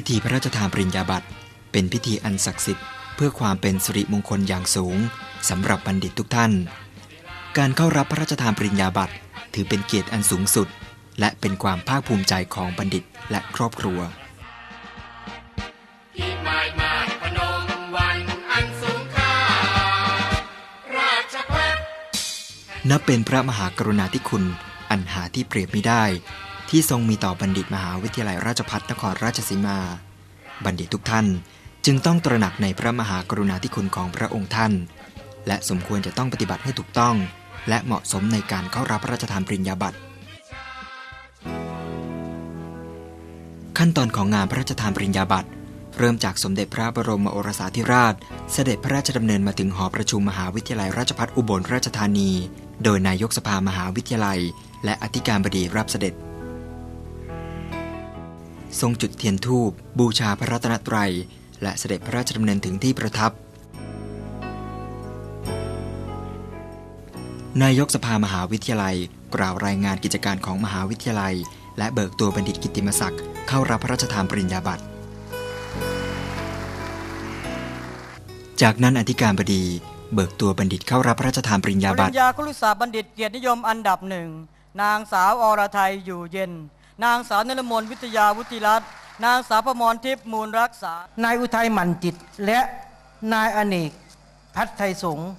พิธีพระราชทานปริญญาบัตรเป็นพิธีอันศักดิ์สิทธิ์เพื่อความเป็นสิริมงคลอย่างสูงสำหรับบัณฑิตทุกท่าน การเข้ารับพระราชทานปริญญาบัตรถือเป็นเกียรติอันสูงสุด และเป็นความภาคภูมิใจของบัณฑิตและครอบครัวนับเป็นพระมหากรุณาธิคุณอันหาที่เปรียบไม่ได้ ที่ทรงมีต่อบัณฑิตมหาวิทยาลัยราชภัฏนครราชสีมา บัณฑิตทุกท่านจึงต้องตระหนักในพระมหากรุณาธิคุณของพระองค์ท่าน และสมควรจะต้องปฏิบัติให้ถูกต้อง และเหมาะสมในการเข้ารับพระราชทานปริญญาบัตรขั้นตอนของงานพระราชทานปริญญาบัตรเริ่มจากสมเด็จพระบรมโอรสาธิราช เสด็จพระราชดำเนินมาถึงหอประชุมมหาวิทยาลัยราชภัฏอุบลราชธานี โดยนายกสภามหาวิทยาลัย และอธิการบดีรับเสด็จ ทรงจุดเทียนธูปบูชาพระรัตนตรัย และเสด็จพระราชดำเนินถึงที่ประทับ นายกสภามหาวิทยาลัย กล่าวรายงานกิจการของมหาวิทยาลัย และเบิกตัวบัณฑิตกิติมศักดิ์เข้ารับพระราชทานปริญญาบัตรจากนั้นอธิการบดีเบิกตัวบัณฑิตเข้ารับพระราชทานปริญญาบัตริตรญญาครุศาสตร์บัณฑิตเกียรตินิยมอันดับหนึ่งนางสาวอรไทยอยู่เย็น นางสาวนรมนวิทยาวุฒิรัตน์นางสาวประมรทิพย์มูลรักษา นายอุทัยหมั่นจิต และนายอเนกพัฒไทยสงฆ์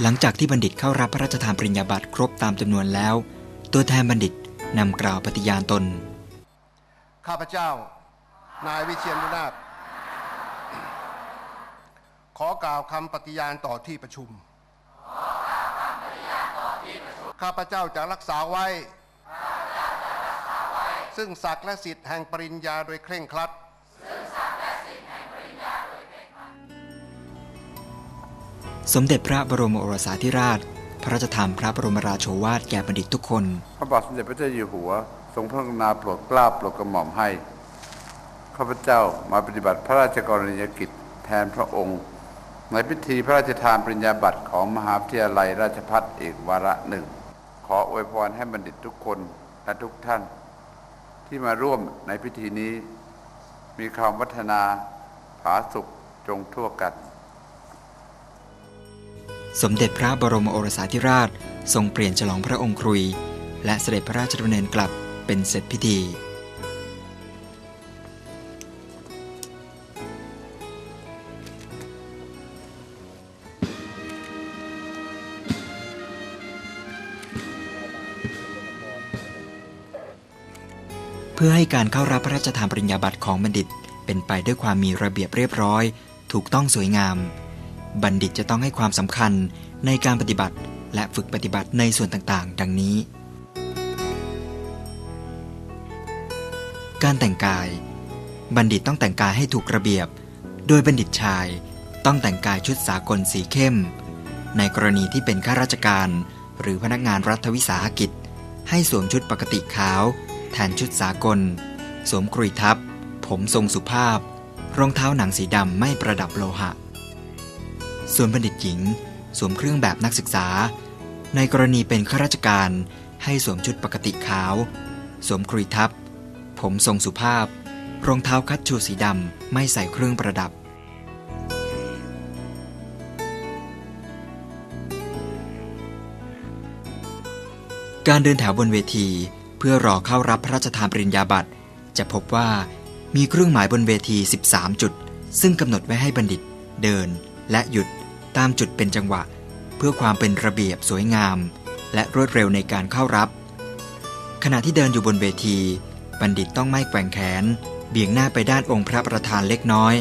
หลังจากที่บัณฑิตเข้ารับพระราชทานปริญญาบัตรครบตามจำนวนแล้ว ตัวแทนบัณฑิตนำกล่าวปฏิญาณตน ข้าพเจ้า นายวิเชียรบุญนาถขอกล่าวคำปฏิญาณต่อที่ประชุม ข้าพเจ้าจะรักษาไว้ ซึ่งศักดิ์และสิทธิ์แห่งปริญญาโดยเคร่งครัดสมเด็จพระบรมโอรสาธิราช พระราชทานพระบรมราโชวาทแก่บัณฑิตทุกคน พระบาทสมเด็จพระเจ้าอยู่หัว ทรงพระกรุณาโปรดเกล้าโปรดกระหม่อมให้ ข้าพเจ้ามาปฏิบัติพระราชกรณียกิจแทนพระองค์ ในพิธีพระราชทานปริญญาบัตรของมหาวิทยาลัยราชภัฏเอกวาระหนึ่ง ขออวยพรให้บัณฑิตทุกคนและทุกท่าน ที่มาร่วมในพิธีนี้ มีความวัฒนาผาสุขจงทั่วกัน สมเด็จพระบรมโอรสาธิราช ทรงเปลี่ยนฉลองพระองค์ครุย และเสด็จพระราชดำเนินกลับเป็นเสร็จพิธี เพื่อให้การเข้ารับพระราชทานปริญญาบัตรของบัณฑิต เป็นไปด้วยความมีระเบียบเรียบร้อย ถูกต้องสวยงาม บัณฑิตจะต้องให้ความสำคัญในการปฏิบัติ และฝึกปฏิบัติในส่วนต่างๆ ดังนี้ การแต่งกาย บัณฑิตต้องแต่งกายให้ถูกระเบียบ โดยบัณฑิตชายต้องแต่งกายชุดสากลสีเข้ม ในกรณีที่เป็นข้าราชการ หรือพนักงานรัฐวิสาหกิจ ให้สวมชุดปกติขาว แทนชุดสากล สวมกรุยทับ ผมทรงสุภาพ รองเท้าหนังสีดำไม่ประดับโลหะ ส่วนบัณฑิตหญิง สวมเครื่องแบบนักศึกษา ในกรณีเป็นข้าราชการให้สวมชุดปกติขาว สวมกรุยทับ ผมทรงสุภาพ รองเท้าคัดชูสีดำไม่ใส่เครื่องประดับการเดินแถวบนเวที เพื่อรอเข้ารับพระราชทานปริญญาบัตรจะพบว่ามีเครื่องหมายบนเวที 13 จุด ซึ่งกำหนดไว้ให้บัณฑิต เดิน และหยุดตามจุดเป็นจังหวะ เพื่อความเป็นระเบียบสวยงาม และรวดเร็วในการเข้ารับ ขณะที่เดินอยู่บนเวที บัณฑิตต้องไม่แกว่งแขน เบี่ยงหน้าไปด้านองค์พระประธานเล็กน้อย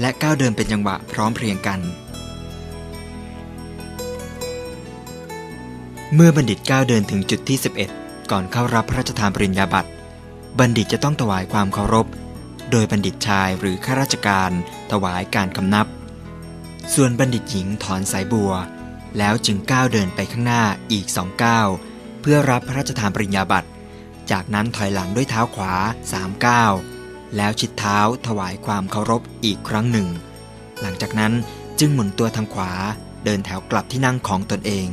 และก้าวเดินเป็นจังหวะพร้อมเพรียงกัน เมื่อบัณฑิตก้าวเดินถึงจุดที่ 11 ก่อนเข้ารับพระราชทานปริญญาบัตรบัณฑิตจะต้องถวายความเคารพ โดยบัณฑิตชายหรือข้าราชการถวายการคำนับ ส่วนบัณฑิตหญิงถอนสายบัว แล้วจึงก้าวเดินไปข้างหน้าอีกสองก้าว เพื่อรับพระราชทานปริญญาบัตรจากนั้นถอยหลังด้วยเท้าขวาสามก้าวแล้วชิดเท้าถวายความเคารพอีกครั้งหนึ่ง หลังจากนั้นจึงหมุนตัวทางขวาเดินแถวกลับที่นั่งของตนเอง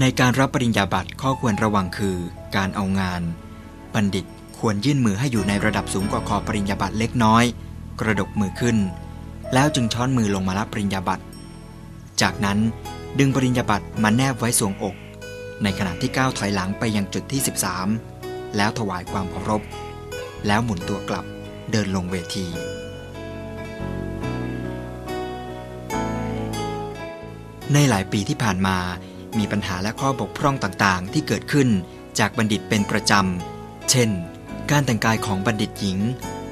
ในการรับปริญญาบัตรข้อควรระวังคือ การเอางาน บัณฑิตควรยื่นมือให้อยู่ในระดับสูงกว่าคอปริญญาบัตรเล็กน้อย กระดกมือขึ้น แล้วจึงช้อนมือลงมารับปริญญาบัตรจากนั้นดึงปริญญาบัตรมาแนบไว้สวงอก ในขณะที่ก้าวถอยหลังไปยังจุดที่ 13 แล้วถวายความเคารพแล้วหมุนตัวกลับเดินลงเวที ในหลายปีที่ผ่านมา มีปัญหาและข้อบกพร่องต่างๆ ที่เกิดขึ้นจากบัณฑิตเป็นประจำ เช่น การแต่งกายของบัณฑิตหญิง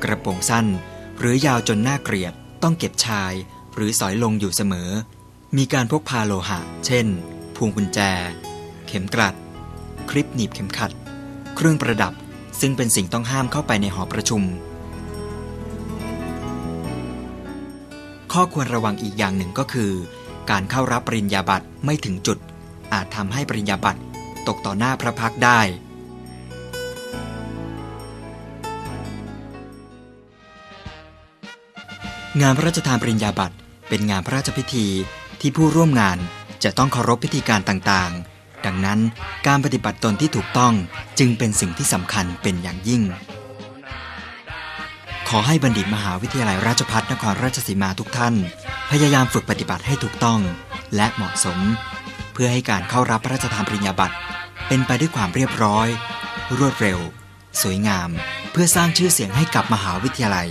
กระโปรงสั้น หรือยาวจนน่าเกลียด ต้องเก็บชาย หรือสอยลงอยู่เสมอ มีการพกพาโลหะ เช่น พวงกุญแจ เข็มกลัด คลิปหนีบเข็มขัด เครื่องประดับ ซึ่งเป็นสิ่งต้องห้ามเข้าไปในหอประชุม ข้อควรระวังอีกอย่างหนึ่งก็คือ การเข้ารับปริญญาบัตรไม่ถึงจุด อาจทำให้ปริญญาบัตรตกต่อหน้าพระพักได้ งานพระราชทานปริญญาบัตรเป็นงานพระราชพิธีที่ผู้ร่วมงานจะต้องเคารพพิธีการต่างๆ ดังนั้นการปฏิบัติตนที่ถูกต้องจึงเป็นสิ่งที่สำคัญเป็นอย่างยิ่ง ขอให้บัณฑิตมหาวิทยาลัยราชภัฏนครราชสีมาทุกท่าน พยายามฝึกปฏิบัติให้ถูกต้องและเหมาะสม พื่อให้การเข้ารับพระราชทานปริญญาบัตรเป็นไปด้วยความเรียบร้อย รวดเร็ว สวยงาม เพื่อสร้างชื่อเสียงให้กับมหาวิทยาลัย